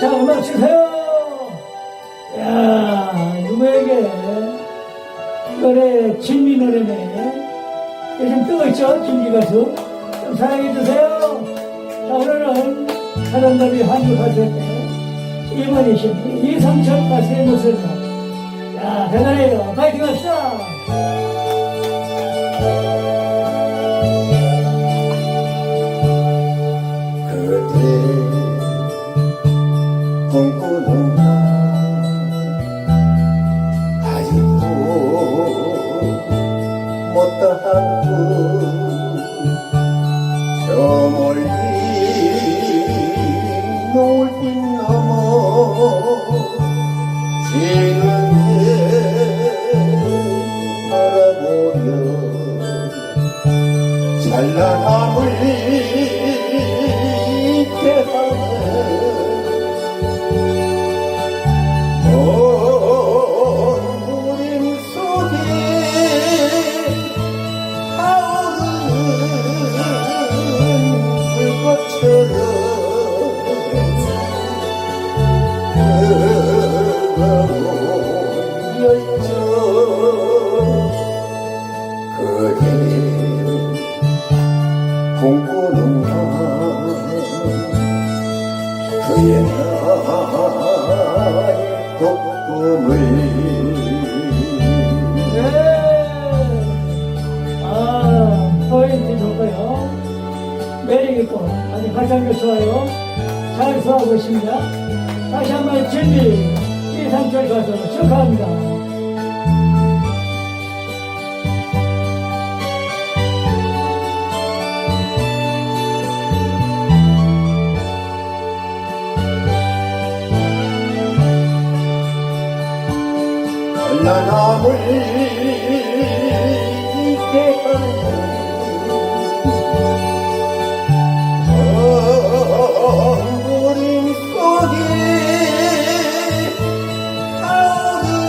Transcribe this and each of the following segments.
자, 음악 주세요. 야, 누구에게 노래 진미 노래네. 요즘 뜨거있죠 진미 가수. 좀 사랑해 주세요. 자, 오늘은 사람들이 한국 가수의 때 이번이신 이상철 가수의 모습으로. 야, 대단해요. 파이팅 합시다. 못다하고 저 멀리 노을빛 넘어 지는 게 바라보며 찬란함을 그의 나 가장도 좋아요. 잘 소화하고 있습니다. 다시 한번 진리, 이상철 가수 축하합니다. 찬란함을 잊게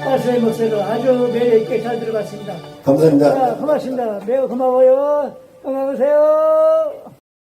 가수의 목소리로 아주 매력 있게 잘 들어갔습니다. 감사합니다. 자, 고맙습니다. 매우 고마워요. 건강하세요.